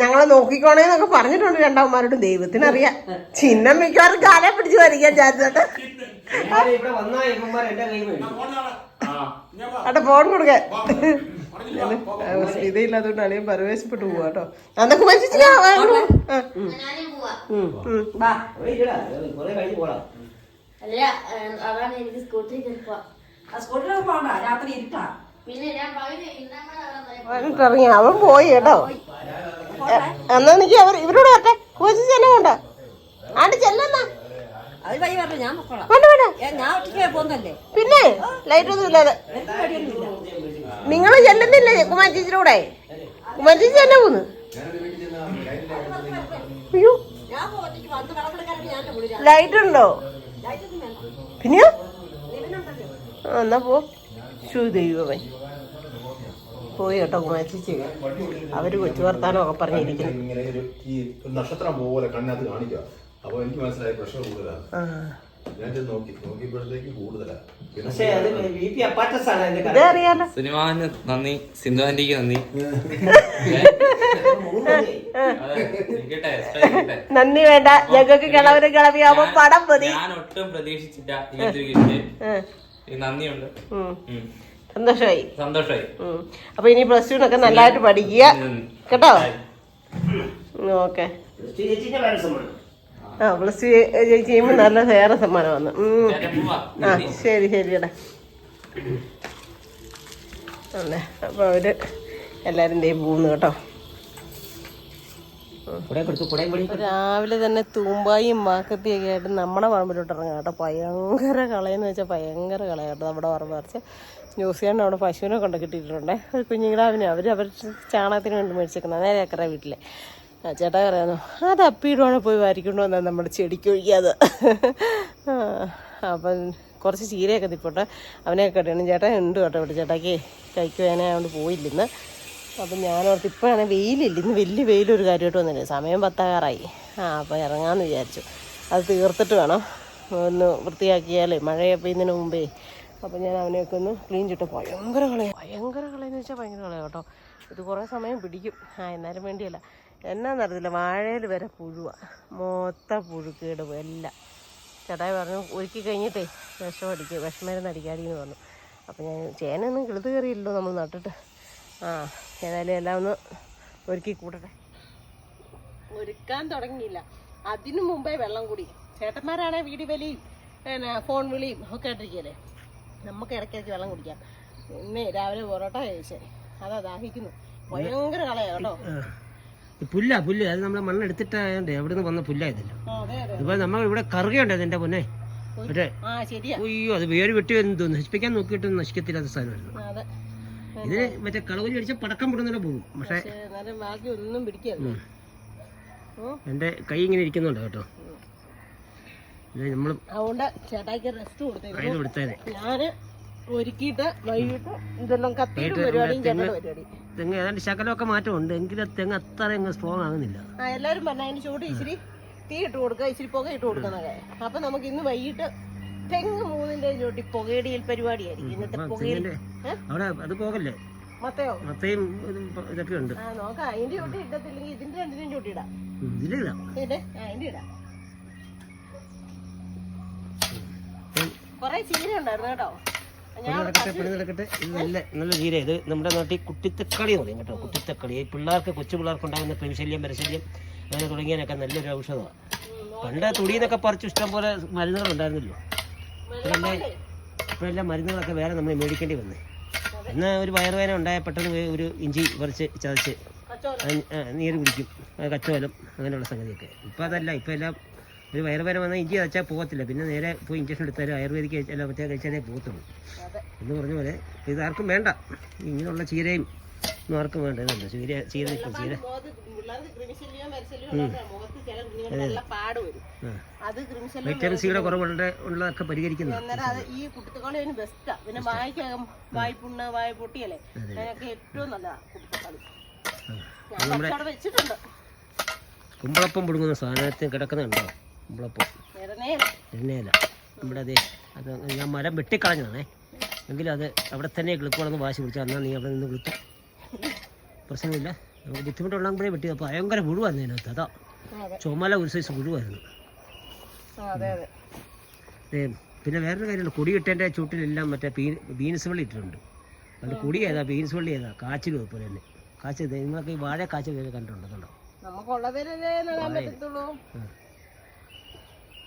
[SPEAKER 1] ഞങ്ങളെ നോക്കിക്കോണേന്നൊക്കെ പറഞ്ഞിട്ടുണ്ട് രണ്ടാമന്മാരോടും ദൈവത്തിനറിയാം. ചിഹ്നം മിക്കവാറും കാലെ പിടിച്ച് വരിക്കാൻ ചാരിച്ചിട്ട് ഫോൺ കൊടുക്കാൻ ഇതയില്ലാത്തോണ്ട് അളിയൻ പരവേശപ്പെട്ടു പോവാ കേട്ടോ. അന്നൊക്കെ മരിച്ചില്ല
[SPEAKER 6] അല്ല അതാണ് എനിക്ക് സ്കൂട്ടറിൽ കയറി
[SPEAKER 7] ആ സ്കൂട്ടറിൽ പോകണ്ട രാത്രി ഇരുട്ടാ.
[SPEAKER 1] ഇറങ്ങി അവൻ പോയി കേട്ടോ. എന്നാ എനിക്ക് അവർ ഇവരോട് വരട്ടെ. കോച്ചി ചെന്നെ കൊണ്ട ആണ്ട് ചെല്ലെന്നാ? പിന്നെ ലൈറ്റ് ഒന്നും ഇല്ലാതെ. നിങ്ങൾ ചെല്ലുന്നില്ലേ കുമാരി ചേച്ചിയുടെ കൂടെ? കുമാരി ചേച്ചി തന്നെ പോന്ന്? അയ്യോ. ലൈറ്റ് ഉണ്ടോ? പിന്നെയോ? എന്നാ പോ. ഷൂ ദൈവമേ. പോയി കേട്ടോ കുമാരി ചേച്ചി അവർ കൊച്ചു വർത്താനമൊക്കെ പറഞ്ഞിരിക്കുന്നു.
[SPEAKER 5] ഇങ്ങനെ ഒരു ഈ ഒരു നക്ഷത്രം പോലെ കണ്ണകത്ത് കാണിക്കുക. അപ്പൊ എനിക്ക് മനസ്സിലായി പ്രഷർ കൂടുതലാണ്.
[SPEAKER 4] സിനിമാന്. നന്ദി.
[SPEAKER 1] വേണ്ട. ഞങ്ങൾക്ക് കിളവര് കിളവിയാവുമ്പോ പടം മതി
[SPEAKER 4] ഞാൻ ഒട്ടും പ്രതീക്ഷിച്ചില്ല നന്ദിയുണ്ട്.
[SPEAKER 1] സന്തോഷമായി
[SPEAKER 4] സന്തോഷമായി
[SPEAKER 1] അപ്പൊ ഇനി പ്ലസ് ടുനൊക്കെ നല്ലതായിട്ട് പഠിക്കുക. കേട്ടോ? ഓക്കെ. ആ പ്ലസ് ടു ചെയ്യുമ്പോൾ നല്ല വേറെ സമ്മാനം വന്നു. ആ ശരി ശരിയടാ അല്ലേ അപ്പൊ അവർ എല്ലാരും ദേ പോകുന്നു കേട്ടോ. രാവിലെ തന്നെ തൂമ്പായും മാക്കത്തിയൊക്കെ ആയിട്ട് നമ്മുടെ പറമ്പിലോട്ട് ഇറങ്ങാം കേട്ടോ. ഭയങ്കര കളയെന്ന് വെച്ചാൽ ഭയങ്കര കളയാ കേട്ടോ നമ്മുടെ പറമ്പ്. പറിച്ച് ന്യൂസിലാൻഡ് അവിടെ പശുവിനെ കൊണ്ട് കിട്ടിയിട്ടുണ്ട്. ഒരു കുഞ്ഞുങ്ങളാവിനെ അവർ അവർ ചാണകത്തിന് വേണ്ടി മേടിച്ചേക്കുന്നത് നേരെ അക്കറ വീട്ടിലെ ചേട്ടാ പറയാനോ അത് അപ്പിയിടുവാണ് പോയി വാരിക്കൊണ്ട് വന്നാൽ നമ്മുടെ ചെടിക്ക് ഒഴിക്കാതെ. അപ്പം കുറച്ച് ചീരയൊക്കെ തിപ്പോട്ടെ അവനെയൊക്കെ കെട്ടണം ചേട്ടാ ഉണ്ട് കേട്ടോ ഇവിടെ. ചേട്ടാക്ക് കൈക്ക് വേനയായതുകൊണ്ട് പോയില്ലെന്ന്. അപ്പം ഞാനോർത്ത് ഇപ്പോഴാണ് വെയിലില്ല. ഇന്ന് വലിയ വെയിലൊരു കാര്യമായിട്ട് വന്നില്ല? സമയം പത്താകാറായി. ആ അപ്പോൾ ഇറങ്ങാമെന്ന് വിചാരിച്ചു. അത് തീർത്തിട്ട് വേണം ഒന്ന് വൃത്തിയാക്കിയാലേ. മഴ പെയ്യുന്നതിന് മുമ്പേ. അപ്പം ഞാൻ അവനെയൊക്കെ ഒന്ന് ക്ലീൻ ചെയ്തിട്ട് ഭയങ്കര കളയാണ് ഭയങ്കര കളയെന്ന് വെച്ചാൽ ഭയങ്കര കളയാണ് കേട്ടോ. ഇത് കുറേ സമയം പിടിക്കും. ആ എന്നാലും വേണ്ടിയല്ല. എന്നാന്നറിയത്തില്ല വാഴയിൽ വരെ പുഴുവ. മൊത്ത പുഴുക്കേട് എല്ലാം ചേട്ടായി പറഞ്ഞു ഒരുക്കി കഴിഞ്ഞിട്ടേ വിഷം അടിക്കുക വിഷമരുന്ന് അടിക്കാടിയെന്ന് പറഞ്ഞു. അപ്പം ഞാൻ ചേനൊന്നും കിളുത്ത് കയറിയില്ലല്ലോ നമ്മൾ നട്ടിട്ട്. ആ ഏതായാലും എല്ലാം ഒന്ന് ഒരുക്കി കൂട്ടട്ടെ ഒരുക്കാൻ തുടങ്ങിയില്ല. അതിനു മുമ്പേ വെള്ളം കൂടി. ചേട്ടന്മാരാണെ വീടി വലിയും പിന്നെ ഫോൺ വിളിയും ഒക്കെ ആയിട്ടിരിക്കല്ലേ നമുക്ക് ഇടയ്ക്കിടയ്ക്ക് വെള്ളം കുടിക്കാം. ഇന്ന് രാവിലെ പൊറോട്ട കഴിച്ചേ. അതാ ദാഹിക്കുന്നു. ഭയങ്കര കളയാ കേട്ടോ.
[SPEAKER 2] പുല്ല പുല്ല്. അത് നമ്മളെ മണ്ണെടുത്തിട്ടായോണ്ട് എവിടെ നിന്ന് വന്ന പുല്ലായതല്ലോ ഇപ്പൊ നമ്മൾ ഇവിടെ കറുകയുണ്ട് അതിന്റെ പൊന്നെ.
[SPEAKER 1] ശരിയാ.
[SPEAKER 2] അയ്യോ അത് വേര് വെട്ടി വരുന്നു നശിപ്പിക്കാൻ നോക്കിയിട്ട് നശിക്കത്തില്ലാത്ത സാധനമായിരുന്നു. ഇതിന് മറ്റേ കളവലി അടിച്ച പടക്കം പിടുന്നില്ല പോകും. പക്ഷെ
[SPEAKER 1] ബാക്കി ഒന്നും.
[SPEAKER 2] എന്റെ കൈ ഇങ്ങനെ ഇരിക്കുന്നുണ്ട് കേട്ടോ. നമ്മൾ
[SPEAKER 1] അതുകൊണ്ട് ചേട്ടായിക്ക് റെസ്റ്റ് കൊടുത്തേക്കും
[SPEAKER 2] കയ്യിൽ കൊടുത്തേനെ.
[SPEAKER 1] ഞാൻ ഒരുക്കിയിട്ട് വൈകിട്ട് ഇതെല്ലാം കത്തിയിട്ട് പരിപാടിയും ചേട്ടന്റെ പരിപാടി.
[SPEAKER 2] തെങ്ങ് ഏതാണ്ട് ശകലമൊക്കെ മാറ്റമുണ്ട്. എങ്കിലും തെങ്ങ് അത്ര അങ്ങ് സ്ട്രോങ് ആകുന്നില്ല.
[SPEAKER 1] എല്ലാരും പറഞ്ഞ അതിന് ചൂട് ഇച്ചിരി തീ ഇട്ട് കൊടുക്കുക ഇച്ചിരി പുക ഇട്ട് കൊടുക്കുന്നതൊക്കെ അപ്പൊ നമുക്ക് ഇന്ന് വൈകിട്ട് തെങ്ങ് മൂന്നിന്റെ ചോട്ടി പുകയിടിയിൽ പരിപാടിയായിരിക്കും. ഇന്നത്തെ പുകയിൽ
[SPEAKER 2] അവിടെ അത് പോകല്ലേ?
[SPEAKER 1] മത്തയോ?
[SPEAKER 2] മത്തയും ഇതൊക്കെ ഉണ്ട്.
[SPEAKER 1] ആ നോക്കാം. അതിന്റെ ചോട്ടി ഇട്ടത്തില്ലെങ്കിൽ ഇതിന്റെ രണ്ടിനും ചോട്ടി ഇടാം
[SPEAKER 2] ഉം, ഇതിലിതാ
[SPEAKER 1] ഇതിന്റെ ആ അതിന്റെ ഇടാം. കൊറേ ചീര ഉണ്ടായിരുന്നു കേട്ടോ.
[SPEAKER 2] ഇത് നല്ല നല്ല ജീര ഇത് നമ്മുടെ നാട്ടിൽ കുട്ടിത്തക്കളി എന്ന് പറയും കേട്ടോ. കുട്ടിത്തക്കളി. ഈ പിള്ളേർക്ക് കൊച്ചു പിള്ളേർക്ക് ഉണ്ടാകുന്ന പെൺശല്യം വരശല്യം അങ്ങനെ തുടങ്ങിയതിനൊക്കെ നല്ലൊരു ഔഷധമാണ്. പണ്ട് തുടിയെന്നൊക്കെ പറിച്ച് ഇഷ്ടം പോലെ മരുന്നുകൾ ഉണ്ടായിരുന്നല്ലോ. ഇപ്പോഴെല്ലാം ഇപ്പോഴെല്ലാം മരുന്നുകളൊക്കെ വേറെ നമ്മൾ മേടിക്കേണ്ടി വന്നു. എന്നാൽ ഒരു വയറുവേന ഉണ്ടായ പെട്ടെന്ന് ഒരു ഇഞ്ചി കുറച്ച് ചതച്ച് നീര് കുടിക്കും. കച്ചോലം അങ്ങനെയുള്ള സംഗതിയൊക്കെ. ഇപ്പോൾ അതല്ല ഇപ്പോൾ എല്ലാം ഒരു വയറുവേന വന്നാൽ ഇഞ്ചി ചതച്ചാൽ പോകത്തില്ല. പിന്നെ നേരെ പോയി ഇഞ്ചക്ഷൻ എടുത്താലും ആയുർവേദിക്ക് കഴിച്ചാലോ മറ്റേ കഴിച്ചാലേ പോകത്തുള്ളൂ. എന്ന് പറഞ്ഞ പോലെ ഇതാർക്കും വേണ്ട. ഇങ്ങനെയുള്ള ചീരയും ഒന്നും ആർക്കും വേണ്ട. ഇതല്ല ചീര ചീര ചീര
[SPEAKER 1] മുഖത്ത്
[SPEAKER 2] കുറവുണ്ട് ഉള്ളതൊക്കെ പരിഹരിക്കുന്നു.
[SPEAKER 1] അന്നേരം അത് ഈ കുട്ടിത്തക്കാളി അതിന് ബെസ്റ്റാ പിന്നെ വായിക്കകം വായ്പുണ്ണ് വായ പൊട്ടിയല്ലേ അതിനൊക്കെ ഏറ്റവും നല്ലതാ കുട്ടിത്തക്കാളി. ഞാൻ വെച്ചിട്ടുണ്ട്.
[SPEAKER 2] കുമ്പളപ്പം പുടുങ്ങുന്ന സാധനത്തിന് കിടക്കുന്നുണ്ടോ? കുമ്പളപ്പം.
[SPEAKER 1] നിറനേല
[SPEAKER 2] എണ്ണയല്ല നമ്മുടെ അതേ അത് ഞാൻ മരം വെട്ടിക്കളഞ്ഞതാണേ. എങ്കിലും അത് അവിടെ തന്നെ കിളിക്കുവാണെന്ന് വാശി പിടിച്ചാൽ എന്നാൽ നീ അവിടെ നിന്ന് കിളുത്തു പ്രശ്നമില്ല. നമുക്ക് ബുദ്ധിമുട്ടുള്ളപ്പോഴേ വെട്ടി അപ്പോൾ ഭയങ്കര മുഴുവായിരുന്നു അതിനകത്ത് അതാ. ചുമല ഒരു സൈസ് മുഴുവായിരുന്നു പിന്നെ വേറൊരു കാര്യമുണ്ട്. കൊടി ഇട്ടതിന്റെ ചുട്ടിലെല്ലാം മറ്റേ പീ ബീൻസ് വള്ളി ഇട്ടിട്ടുണ്ട്. അതിന്റെ കൊടി ഏതാ? ബീൻസ് വള്ളി ഏതാ? കാച്ചിലും അതുപോലെ തന്നെ. കാച്ചിൽ നിങ്ങൾക്ക് നിങ്ങളൊക്കെ ഈ വാഴ കാച്ചിൽ കണ്ടിട്ടുണ്ടോ
[SPEAKER 1] നടാൻ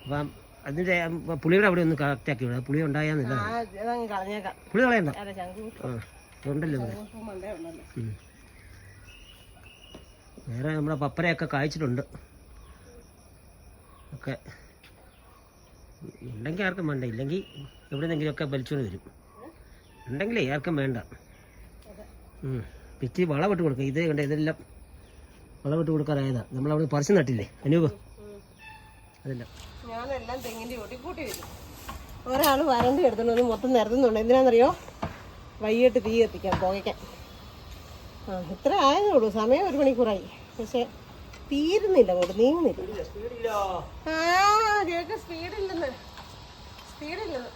[SPEAKER 2] അപ്പം അതിന്റെ പുളിയുടെ അവിടെ ഒന്ന് കറക്റ്റാക്കി വിടാം. പുളി ഉണ്ടായാന്നില്ല. പുളി കളയണ്ട. ആ ഉണ്ടല്ലോ. ഇവിടെ. വേറെ നമ്മുടെ പപ്പരയൊക്കെ കായ്ച്ചിട്ടുണ്ട്. ഒക്കെ. ഉണ്ടെങ്കിൽ ആർക്കും വേണ്ട. ഇല്ലെങ്കിൽ എവിടെന്നെങ്കിലുമൊക്കെ വലിച്ചുകൊണ്ട് വരും. ഉണ്ടെങ്കിലേ ആർക്കും വേണ്ട. പിറ്റി വളമിട്ട് കൊടുക്കുക ഇത് കണ്ട? ഇതെല്ലാം വളമിട്ട് കൊടുക്കാറായതാ. നമ്മളവിടെ പറിച്ചു നട്ടില്ലേ? അനൂപ്? അതെല്ലാം.
[SPEAKER 1] ഞാനെല്ലാം തെങ്ങിന്റെ ഒട്ടി കൂട്ടി വെച്ചു. ഒരാൾ വരണ്ടി എടുത്തോണ്ട് മൊത്തം നിരത്തുന്നുണ്ട്. എന്തിനാണെന്നറിയോ വൈകിട്ട് തീ കത്തിക്കാൻ പുകയ്ക്കാൻ. ആ ഇത്ര ആയതേ ഉള്ളൂ സമയം ഒരു മണിക്കൂറായി. പക്ഷെ തീരുന്നില്ല അങ്ങോട്ട് നീങ്ങുന്നില്ല. ആ കേക്ക് സ്പീഡില്ലെന്ന്. സ്പീഡില്ലെന്ന്.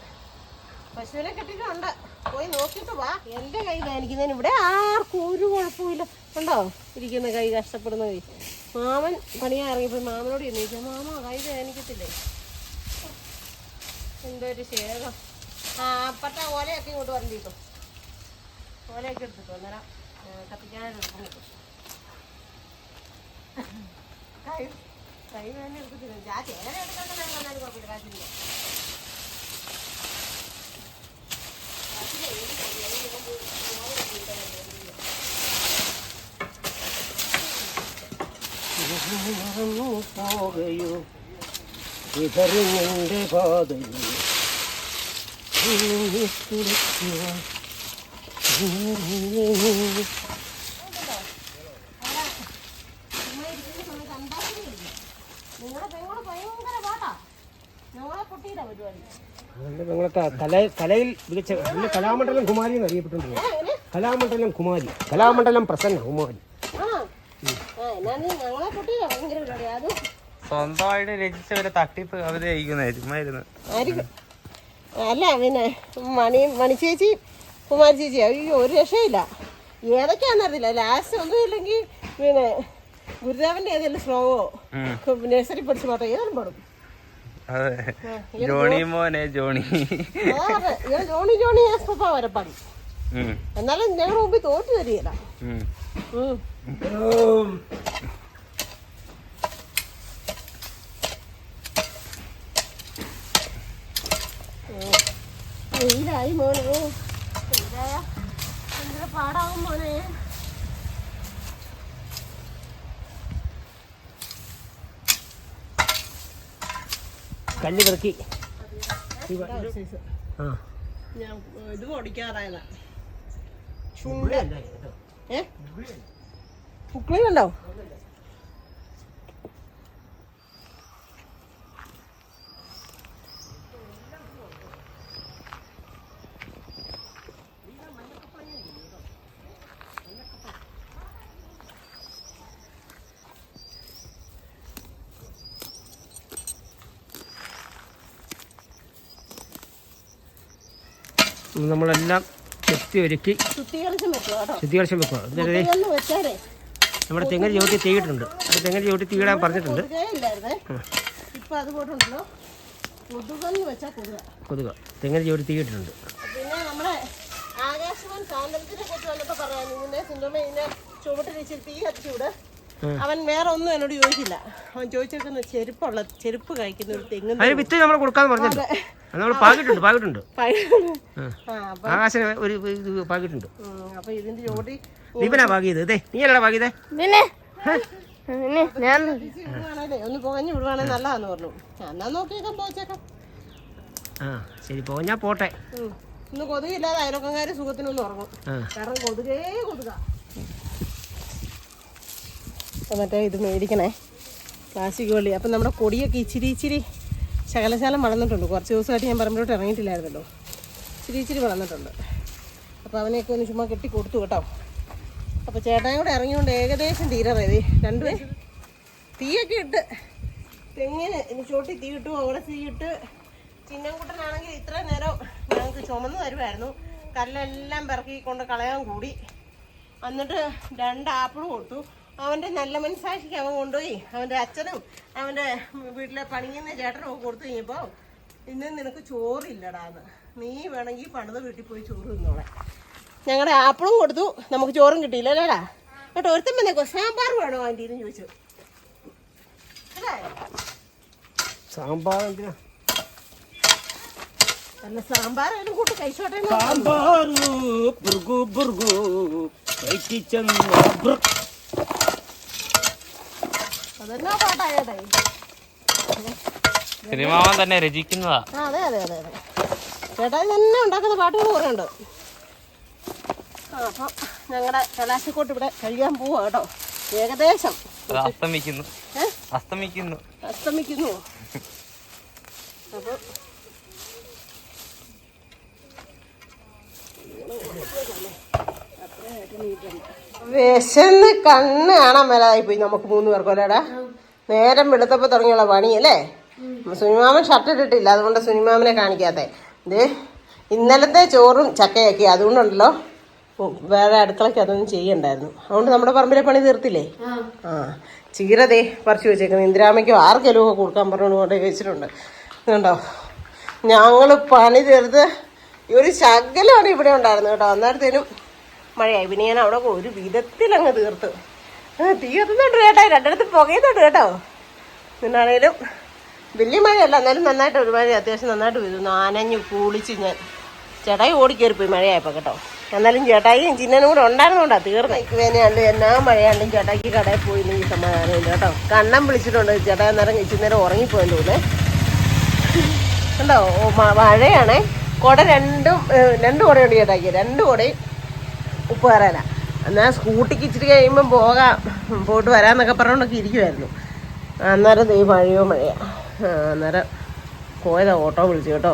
[SPEAKER 1] പശുവിനെ കെട്ടിട്ടുണ്ട് പോയി നോക്കിയിട്ട് വാ. എന്റെ കൈ വേദനിക്കുന്നതിന് ഇവിടെ ആർക്കും ഒരു കുഴപ്പമില്ല ഉണ്ടോ ഇരിക്കുന്ന കൈ കഷ്ടപ്പെടുന്ന കൈ. മാമൻ പണിയാ ഇറങ്ങിയപ്പോൾ മാമനോട് ചോദിച്ചാൽ മാമ കൈ കാണിക്കത്തില്ലേ എന്തോ ഒരു ശേഖം. ആ അപ്പത്തെ ഓലയൊക്കെ ഇങ്ങോട്ട് വരണ്ടിട്ടോ. ഓലയൊക്കെ എടുത്തിട്ടു അന്നേരം കത്തിക്കാനായിട്ട് കൈ കൈ വേദന എടുക്കത്തില്ല ആ ചേന എടുക്കാത്ത ഞാൻ കണ്ടാലും കുഴപ്പമില്ല കാശില്ല
[SPEAKER 2] പോകയോ ഇതറിഞ്ഞെന്റെ പാതയിൽ കലയിൽ നല്ല കലാമണ്ഡലം കുമാരി എന്ന് അറിയപ്പെട്ടുണ്ട് കലാമണ്ഡലം കുമാരി. കലാമണ്ഡലം പ്രസന്ന കുമാരി.
[SPEAKER 4] സ്വന്തമായിട്ട് രചിച്ച ഒരു തട്ടിപ്പ് കവിത ചുമ്മായിരുന്നു
[SPEAKER 1] അല്ല പിന്നെ മണി മണിച്ചേച്ചി ചേച്ചി കുമാരി ചേച്ചി അയ്യോ ഒരു രക്ഷയില്ല. ഏതൊക്കെയാണെന്നറിയില്ല. ലാസ്റ്റ് ഒന്നും ഇല്ലെങ്കിൽ പിന്നെ ഗുരുദേവന്റെ ഏതെങ്കിലും ശ്ലോകോ നഴ്സറി പഠിച്ച് മാത്രം ഏതെങ്കിലും പാടും.
[SPEAKER 8] ജോണി മോനെ Johnny.
[SPEAKER 1] Johnny Johnny yes papa വരെ പാടും.
[SPEAKER 8] ഉം,
[SPEAKER 1] എന്നാലും ഞങ്ങൾ മുമ്പിൽ തോറ്റു തരികയില്ല. വെയിലായി മോനെ. ഭയങ്കര പാടാവും മോനെ.
[SPEAKER 2] കല്ല് പെറുക്കി. ആ.
[SPEAKER 1] ഞാൻ ഇത് ഓടിക്കാറായതാ ചുണ്ട ഏ? പുക്കളിലുണ്ടോ
[SPEAKER 2] നമ്മളെല്ലാം ചെത്തി ഒരുക്കി
[SPEAKER 1] ശുദ്ധീകരിച്ചും വെക്കുക
[SPEAKER 2] നമ്മുടെ തെങ്ങൽ ചവിട്ടി തീയിട്ടുണ്ട്. അത് തെങ്ങൽ ചവിട്ടി തീയിടാൻ പറഞ്ഞിട്ടുണ്ട്.
[SPEAKER 1] കൊതുകേ.
[SPEAKER 2] തെങ്ങൽ ചവിട്ടി
[SPEAKER 1] തീയിട്ടുണ്ട് അവൻ വേറെ ഒന്നും എന്നോട് ചോദിച്ചില്ല. അവൻ ചോദിച്ചേക്കുന്ന ചെരുപ്പുള്ള ചെരുപ്പ് കഴിക്കുന്ന ഒരു തെങ്ങ്
[SPEAKER 2] വിത്ത് നമ്മൾ കൊടുക്കാന്ന് പറഞ്ഞിട്ടുണ്ട്. അത്. നമ്മൾ പാകിട്ടുണ്ട് പാകിട്ടുണ്ട്
[SPEAKER 1] ആ. അപ്പൊ
[SPEAKER 2] ഒരു ഇത് പാകിട്ടുണ്ട് ദീപനാ പാകിയത് ഇതേ നീ അല്ലടാ പാകിയതേ
[SPEAKER 6] പിന്നെ ഞാൻ
[SPEAKER 1] വിടുവാണല്ലേ ഒന്ന് പുകഞ്ഞു വിടുവാണെങ്കിൽ നല്ലതാന്ന് പറഞ്ഞു. എന്നാ നോക്കിയേക്കാം പോച്ചേക്കാം
[SPEAKER 2] ആ ശരി ഞാൻ പോട്ടെ.
[SPEAKER 1] ഇന്ന് കൊതുകില്ലാതെ അയലൊക്കങ്കാര് സുഖത്തിനൊന്നും ഉറങ്ങും. കാരണം കൊതുകേ കൊതുക. മറ്റേ ഇത് മേടിക്കണേ. പ്ലാസ്റ്റിക് വള്ളി. അപ്പം നമ്മുടെ കൊടിയൊക്കെ ഇച്ചിരി ഇച്ചിരി ശകലശാലം വളർന്നിട്ടുണ്ട്. കുറച്ച് ദിവസമായിട്ട് ഞാൻ പറമ്പിലോട്ട് ഇറങ്ങിയിട്ടില്ലായിരുന്നല്ലോ. ഇച്ചിരി ഇച്ചിരി വളർന്നിട്ടുണ്ട്. അപ്പോൾ അവനെയൊക്കെ ഒന്ന് ചുമ്മാ കെട്ടി കൊടുത്തു കേട്ടോ. അപ്പോൾ ചേട്ടായും കൂടെ ഇറങ്ങിയോണ്ട് ഏകദേശം തീരറേ രണ്ടുപേരും തീയൊക്കെ ഇട്ട് തെങ്ങിന് ഇനി ചോട്ടി തീ ഇട്ടു അവിടെ തീ ഇട്ട് ചിന്നൻകുട്ടനാണെങ്കിൽ ഇത്ര നേരം ഞങ്ങൾക്ക് ചുമന്ന് തരുമായിരുന്നു കല്ലെല്ലാം പിറക്കി കൊണ്ട് കളയാൻ കൂടി. എന്നിട്ട് രണ്ട് ആപ്പിൾ കൊടുത്തു. അവന്റെ നല്ല മനസ്സാക്ഷിക്ക് അവൻ കൊണ്ടുപോയി. അവന്റെ അച്ഛനും അവന്റെ വീട്ടിലെ പണിയുന്ന ചേട്ടനും ഒക്കെ കൊടുത്തു കഴിഞ്ഞപ്പോൾ ഇന്ന് നിനക്ക് ചോറില്ലടാന്ന് നീ വേണമെങ്കിൽ പണിത വീട്ടിൽ പോയി ചോറ് തിന്നോളെ. ഞങ്ങളുടെ ആപ്പിളും കൊടുത്തു. നമുക്ക് ചോറും കിട്ടിയില്ല അല്ലേടാ? കേട്ടോ ഒരുത്തം വന്നേക്കോ സാമ്പാർ വേണോ ആന്റി എന്ന് ചോദിച്ചു. അല്ലേ?
[SPEAKER 2] സാമ്പാർ എന്തിനാ?
[SPEAKER 1] അല്ല സാമ്പാർ കൂട്ട് കഴിച്ചോട്ടെ അതെന്നാ പാട്ടായേട്ടെ
[SPEAKER 4] സിനിമാവൻ തന്നെ രചിക്കുന്നതാ.
[SPEAKER 1] അതെ അതെ അതെ അതെ. ചേട്ടാ ഇത് തന്നെ ഉണ്ടാക്കുന്ന പാട്ടുകൾ കുറേ ഉണ്ട്. അപ്പം ഞങ്ങളുടെ കലാശക്കോട്ട് ഇവിടെ കഴിയാൻ പോവാ കേട്ടോ. ഏകദേശം.
[SPEAKER 4] അസ്തമിക്കുന്നു. അസ്തമിക്കുന്നു.
[SPEAKER 1] അസ്തമിക്കുന്നു. അപ്പൊ അത്രയായിട്ട് അപ്പം വിശന്ന് കണ്ണ് കാണാൻ മേലായി പോയി നമുക്ക് മൂന്ന് പേർക്കും അല്ലേടാ നേരം വെളുത്തപ്പോ തുടങ്ങിയുള്ള പണി അല്ലേ? സുനിമാമൻ ഷർട്ട് ഇട്ടിട്ടില്ല അതുകൊണ്ട് സുനിമാമനെ കാണിക്കാത്ത. ഇത് ഇന്നലത്തെ ചോറും ചക്കയൊക്കെ അതുകൊണ്ടുണ്ടല്ലോ. വേറെ അടുക്കളയ്ക്ക് അതൊന്നും ചെയ്യണ്ടായിരുന്നു. അതുകൊണ്ട് നമ്മുടെ പറമ്പിലെ പണി തീർത്തില്ലേ? ആ. ചീരതേ പറിച്ചു വെച്ചേക്കുന്നത് ഇന്ദിരാമയ്ക്കും ആർക്കെങ്കിലും ഒക്കെ കൊടുക്കാൻ പറഞ്ഞുകൊണ്ട് വെച്ചിട്ടുണ്ട്. ഇതുണ്ടോ? ഞങ്ങൾ പണി തീർത്ത് ഒരു ശകലമാണ് ഇവിടെ ഉണ്ടായിരുന്നു കേട്ടോ. അന്നേരത്തേനും മഴയായി. പിന്നെ ഞാൻ അവിടെ ഒരു വിധത്തിൽ അങ്ങ് തീർത്തു. ആ, തീ കത്തുന്നുണ്ട് കേട്ടോ. രണ്ടിടത്ത് പുകയുന്നുണ്ട് കേട്ടോ. നിന്നാണേലും വലിയ മഴയല്ല. എന്നാലും നന്നായിട്ട് ഒരുമാതിരി അത്യാവശ്യം നന്നായിട്ട് പെയ്തു ആനഞ്ഞു കുളിച്ച് ഞാൻ ചേട്ടായി ഓടിക്കേറിപ്പോയി മഴയായപ്പോൾ കേട്ടോ. എന്നാലും ചേട്ടായിയും ചിന്നനും കൂടെ ഉണ്ടായിരുന്നോണ്ടാ തീർന്നു. വേനയാണ്ട് എന്നാ മഴയാണ്ടും ചേട്ടായിക്ക് കടയിൽ പോയി ഈ സമാധാനമില്ല കേട്ടോ. കണ്ണം വിളിച്ചിട്ടുണ്ട് ചേട്ടായി നേരം ചിന്നേരം ഉറങ്ങിപ്പോയെന്ന് തോന്നേ കണ്ടോ? മഴയാണേ. കുട രണ്ടു രണ്ട് കുടയുണ്ട് ചേട്ടാക്കി രണ്ട് കുടയും ഉപ്പ് കയറാനാ എന്നാൽ സ്കൂട്ടിക്ക് ഇച്ചിരി കഴിയുമ്പം പോകാം. പോയിട്ട് വരാമെന്നൊക്കെ പറഞ്ഞുകൊണ്ടൊക്കെ ഇരിക്കുമായിരുന്നു അന്നേരം ദൈവം മഴയോ മഴയാ. ആ, അന്നേരം പോയതാ ഓട്ടോ വിളിച്ചു കേട്ടോ.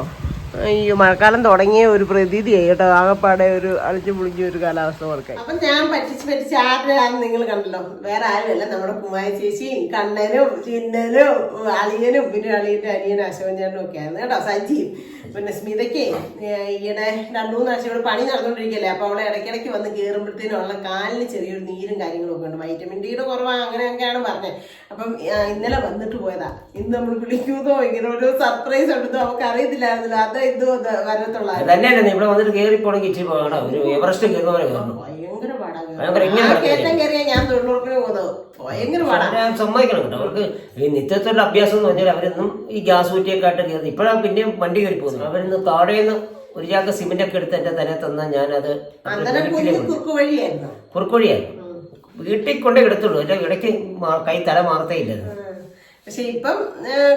[SPEAKER 1] അയ്യോ മഴക്കാലം തുടങ്ങിയ ഒരു പ്രതീതിയായി കേട്ടോ. ആകെപ്പാടെ ഒരു അളിച്ചു പൊളിഞ്ഞ ഒരു കാലാവസ്ഥ വർക്കായി അപ്പൊ ഞാൻ പറ്റിച്ച് പറ്റിച്ച് ആരുടെയാണെന്ന് നിങ്ങൾ കണ്ടല്ലോ. വേറെ ആരുമല്ല. നമ്മുടെ കുമാര ചേച്ചി കണ്ണനും ചിന്നനും അളിയനും പിന്നെ അളിയന്റെ അനിയൻ അശോകൻ ചേട്ടനും ഒക്കെ ആയിരുന്നു കേട്ടോ. സഞ്ജീവ് പിന്നെ സ്മിതയ്ക്ക് ഈയിടെ രണ്ടു മൂന്ന് ആഴ്ച ഇവിടെ പണി നടന്നുകൊണ്ടിരിക്കല്ലേ അപ്പൊ അവളെ ഇടയ്ക്കിടയ്ക്ക് വന്ന് കയറുമ്പോഴത്തേനും ഉള്ള കാലിന് ചെറിയൊരു നീരും കാര്യങ്ങളും ഒക്കെ ഉണ്ട്. വൈറ്റമിൻ ഡിയുടെ കുറവാണ്. അങ്ങനെയൊക്കെയാണ് പറഞ്ഞത്. അപ്പം ഇന്നലെ വന്നിട്ട് പോയതാ. ഇന്ന് നമ്മൾ വിളിക്കുന്നതോ ഇങ്ങനെ ഒരു സർപ്രൈസ് ഉണ്ടെന്നോ? അവർക്ക് അറിയത്തില്ലായിരുന്നല്ലോ അത് ഇതോ
[SPEAKER 2] തന്നെയല്ല ഇവിടെ വന്നിട്ട് കേറി പോണെങ്കിൽ ഇച്ചിരി പോകണം ഒരു എവറസ്റ്റ് കയറുന്നവരെ കയറണം
[SPEAKER 1] ഭയങ്കര പാടാ.
[SPEAKER 2] ഭയങ്കര
[SPEAKER 1] ഞാൻ തൊഴിലുറപ്പിന് പോകുന്നത്. പാടാ.
[SPEAKER 2] സമ്മതിക്കണം കേട്ടോ. അവർക്ക് ഈ നിത്യത്തിലുള്ള അഭ്യാസം എന്ന് പറഞ്ഞാൽ അവരൊന്നും ഈ ഗ്യാസ് കുറ്റിയൊക്കെ ആയിട്ട് കയറി ഇപ്പോഴാണ് പിന്നെയും വണ്ടി കയറി പോകുന്നത്. അവരിന്ന് താഴേന്ന് ഒരു ചാക്ക് സിമെന്റ് ഒക്കെ എടുത്ത് എന്റെ തന്നെ തന്ന ഞാനത്
[SPEAKER 1] കുറുക്കുവഴിയായിരുന്നു.
[SPEAKER 2] കുറുക്കുവഴിയായിരുന്നു. വീട്ടിൽ കൊണ്ടേ എടുത്തുള്ളൂ. എന്റെ ഇടയ്ക്ക് കൈ തല മാറത്തേ ഇല്ലായിരുന്നു.
[SPEAKER 1] പക്ഷെ ഇപ്പം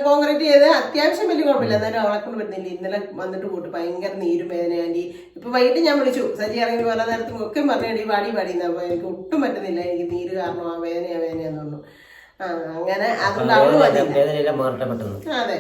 [SPEAKER 1] കോൺക്രീറ്റ് ചെയ്ത് അത്യാവശ്യം വലിയ കുഴപ്പമില്ല. എന്നാലും അവളെ കൊണ്ട് വരുന്നില്ല ഇന്നലെ വന്നിട്ട് പോയിട്ട് ഭയങ്കര നീരും വേദനയാണ്ടി ഇപ്പൊ വൈകിട്ട് ഞാൻ വിളിച്ചു. സജി ഇറങ്ങി പല നേരത്തും ഒക്കെ പറഞ്ഞു വാടി വാടി. എന്നാ എനിക്ക് ഒട്ടും പറ്റുന്നില്ല. എനിക്ക് നീര് കാരണം ആ വേദനയാ വേദനയാന്ന് പറഞ്ഞു. അങ്ങനെ അതുകൊണ്ട് അവൾ വന്നില്ല. അതെ.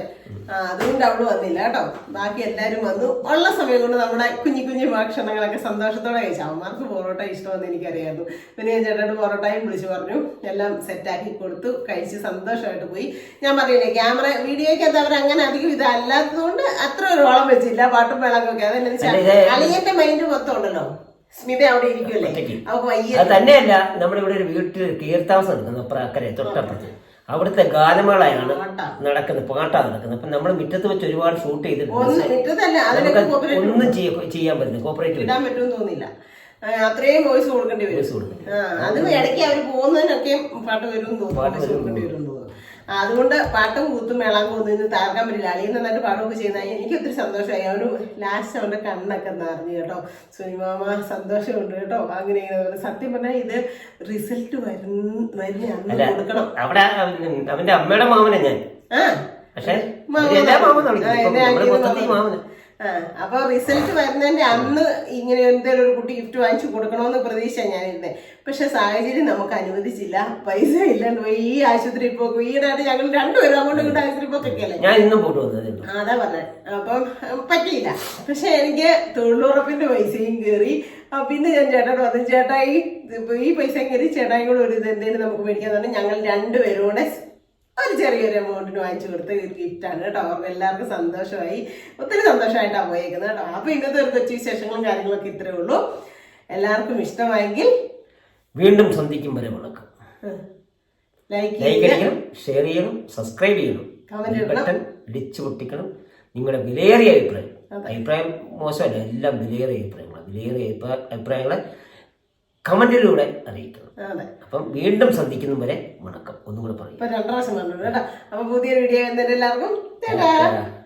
[SPEAKER 1] അതുകൊണ്ട് അവൾ വന്നില്ല കേട്ടോ. ബാക്കി എല്ലാരും വന്നു. ഉള്ള സമയം കൊണ്ട് നമ്മുടെ കുഞ്ഞു കുഞ്ഞു ഭക്ഷണങ്ങളൊക്കെ സന്തോഷത്തോടെ കഴിച്ചു. അവന്മാർക്ക് പൊറോട്ട ഇഷ്ടമെന്ന് എനിക്കറിയായിരുന്നു. പിന്നെ ഞാൻ ചേട്ടനോട് പൊറോട്ടയും വിളിച്ചു പറഞ്ഞു. എല്ലാം സെറ്റാക്കി കൊടുത്തു. കഴിച്ച് സന്തോഷമായിട്ട് പോയി. ഞാൻ പറഞ്ഞില്ലേ ക്യാമറ വീഡിയോയ്ക്കകത്ത് അവർ അങ്ങനെ അധികം ഇതല്ലാത്തതുകൊണ്ട് അത്ര ഒരു ഓളം വെച്ചില്ല. പാട്ടും വെള്ളമൊക്കെ അതെന്നു വെച്ചാൽ അളിയന്റെ മൈൻഡ് മൊത്തം ഉണ്ടല്ലോ. സ്മിത അവിടെ ഇരിക്കുമല്ലേ വയ്യ.
[SPEAKER 2] അത് തന്നെയല്ല നമ്മുടെ ഇവിടെ ഒരു വീട്ടിൽ തീർത്ഥാസം ഉണ്ട് അക്കരെ തൊട്ടപ്പുറത്ത്. അവിടുത്തെ ഗാനമേളയാണ് നടക്കുന്നത് പാട്ടാണ് നടക്കുന്നത്. അപ്പൊ നമ്മൾ മുറ്റത്ത് വെച്ച് ഒരുപാട് ഷൂട്ട് ചെയ്തിട്ടുണ്ട്.
[SPEAKER 1] ഒന്ന്
[SPEAKER 2] ചെയ്യാൻ പറ്റുന്നു കോപ്പറേറ്റ്
[SPEAKER 1] ഇടാൻ പറ്റുമെന്ന് തോന്നില്ല. അത്രയും വോയിസ് കൊടുക്കേണ്ടി വരും. അത് ഇടയ്ക്ക് അവർ പോകുന്നതിനൊക്കെ പാട്ട് വരും
[SPEAKER 2] പാട്ട് വരും
[SPEAKER 1] കൊടുക്കേണ്ടി വരും തോന്നുന്നു ആ, അതുകൊണ്ട് പാട്ടും കൂത്തും മേളാങ്കും ഒന്നും ഇന്ന് താർക്കാൻ പറ്റില്ല. അളിയിൽ നന്നായിട്ട് പാടുമൊക്കെ ചെയ്യുന്ന എനിക്ക് ഒത്തിരി സന്തോഷമായി. അവന് ലാസ്റ്റ് അവരുടെ കണ്ണൊക്കെ നിറഞ്ഞു കേട്ടോ. സുനിമാമ സന്തോഷമുണ്ട് കേട്ടോ. അങ്ങനെ ഇങ്ങനെ സത്യം പറഞ്ഞാൽ ഇത് റിസൾട്ട് വരുന്ന വരുന്ന അന്ന് കൊടുക്കണം.
[SPEAKER 2] അവിടെ അവന്റെ അമ്മയുടെ മാമനെ ഞാൻ.
[SPEAKER 1] പക്ഷേ
[SPEAKER 2] പക്ഷെ
[SPEAKER 1] മാമൻ.
[SPEAKER 2] എല്ലാ മാമനും
[SPEAKER 1] ആ,
[SPEAKER 2] വിളിക്കും
[SPEAKER 1] എന്നെ
[SPEAKER 2] നമ്മുടെ
[SPEAKER 1] ആക്കിയത്
[SPEAKER 2] മൊത്തത്തിൽ
[SPEAKER 1] മാമൻ.
[SPEAKER 2] മാമന്
[SPEAKER 1] ആ, അപ്പൊ റിസൾട്ട് വരുന്നതിന്റെ അന്ന് ഇങ്ങനെ എന്തെങ്കിലും ഒരു കുട്ടി ഗിഫ്റ്റ് വാങ്ങിച്ചു കൊടുക്കണമെന്ന് പ്രതീക്ഷ ഞാനിരുന്നേ. പക്ഷെ സാഹചര്യം നമുക്ക് അനുവദിച്ചില്ല. പൈസ ഇല്ലാണ്ട് പോയി ഈ ആശുപത്രി പോക്കും. ഈയിടെയായിട്ട് ഞങ്ങൾ രണ്ടുപേരും അങ്ങോട്ടും ഇങ്ങോട്ട് ആശുപത്രി പോക്കൊക്കെ അല്ലേ?
[SPEAKER 2] ഞാൻ ഇന്നും
[SPEAKER 1] അതാ പറഞ്ഞത് അപ്പം പറ്റിയില്ല. പക്ഷെ എനിക്ക് തൊഴിലുറപ്പിന്റെ പൈസയും കയറി പിന്നെ ഞാൻ ചേട്ടനോട് പറഞ്ഞു ചേട്ടായി ഈ പൈസ കയറി ചേട്ടായി കൂടെ ഒരു ഇത് എന്തെങ്കിലും നമുക്ക് മേടിക്കാന്ന് പറഞ്ഞാൽ ഞങ്ങൾ രണ്ടുപേരും കൂടെ ഒരു ചെറിയൊരു എമൗണ്ടിന് വാങ്ങിച്ചു കൊടുത്ത ഒരു ഗിഫ്റ്റാണ് കേട്ടോ. അവർക്ക് എല്ലാവർക്കും സന്തോഷമായി. ഒത്തിരി സന്തോഷമായിട്ടാണ് പോയേക്കുന്നത് കേട്ടോ. അപ്പൊ ഇന്നത്തെ ഒരു കൊച്ചു വിശേഷങ്ങളും കാര്യങ്ങളൊക്കെ ഇത്രേ ഉള്ളൂ. എല്ലാവർക്കും ഇഷ്ടമായെങ്കിൽ
[SPEAKER 2] വീണ്ടും സന്ധിക്കും വരെ വണക്കം.
[SPEAKER 1] ലൈക്ക്
[SPEAKER 2] ചെയ്യണം. ഷെയർ ചെയ്യണം സബ്സ്ക്രൈബ് ചെയ്യണം. ബട്ടൺ ഇടിച്ചു പൊട്ടിക്കണം. നിങ്ങളുടെ വിലയേറിയ അഭിപ്രായം. അഭിപ്രായം മോശമല്ല എല്ലാം വിലയേറിയ അഭിപ്രായങ്ങളാണ് വിലയേറിയ അഭിപ്രായ- അഭിപ്രായങ്ങളെ കമന്റിലൂടെ അറിയിക്കണം.
[SPEAKER 1] അതെ.
[SPEAKER 2] അപ്പം വീണ്ടും ശ്രദ്ധിക്കുന്നതും വരെ വണക്കം ഒന്നും കൂടെ പറയും.
[SPEAKER 1] ഇപ്പൊ രണ്ടു പ്രാവശ്യം പറഞ്ഞു കേട്ടോ. അപ്പൊ പുതിയൊരു വീഡിയോ ടാറ്റാ.